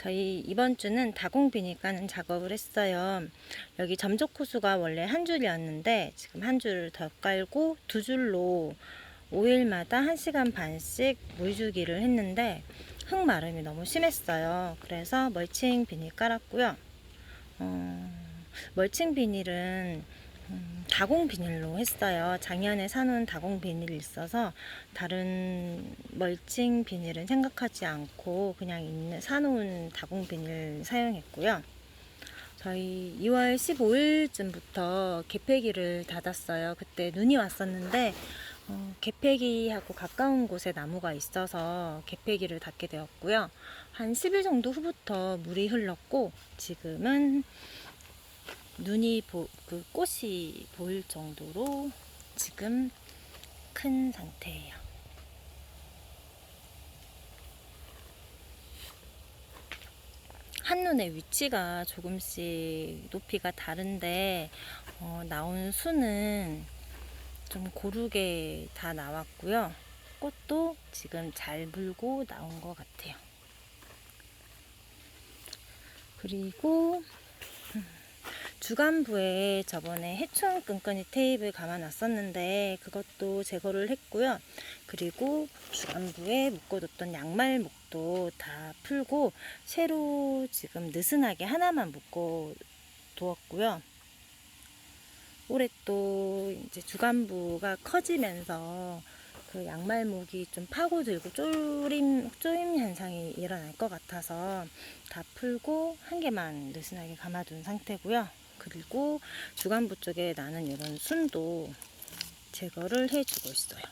저희 이번 주는 다공 비닐 까는 작업을 했어요. 여기 점적 호수가 원래 한 줄이었는데 지금 한 줄을 더 깔고 두 줄로 5일마다 1시간 반씩 물 주기를 했는데 흙 마름이 너무 심했어요. 그래서 멀칭 비닐 깔았고요. 어, 멀칭 비닐은 음, 다공 비닐로 했어요. 작년에 사놓은 다공 비닐이 있어서 다른 멀칭 비닐은 생각하지 않고 그냥 있는 사놓은 다공 비닐 사용했고요. 저희 2월 15일쯤부터 개폐기를 닫았어요. 그때 눈이 왔었는데 어, 개폐기하고 가까운 곳에 나무가 있어서 개폐기를 닫게 되었고요. 한 10일 정도 후부터 물이 흘렀고 지금은 눈이 보, 그 꽃이 보일 정도로 지금 큰 상태예요. 한눈의 위치가 조금씩 높이가 다른데 어, 나온 수는 좀 고르게 다 나왔고요. 꽃도 지금 잘 물고 나온 것 같아요. 그리고 주간부에 저번에 해충 끈끈이 테이프 감아놨었는데 그것도 제거를 했고요. 그리고 주간부에 묶어뒀던 양말 목도 다 풀고 새로 지금 느슨하게 하나만 묶어 두었고요. 올해 또 이제 주간부가 커지면서 그 양말목이 좀 파고들고 쪼임, 쪼임 현상이 일어날 것 같아서 다 풀고 한 개만 느슨하게 감아둔 상태고요. 그리고 주간부 쪽에 나는 이런 순도 제거를 해주고 있어요.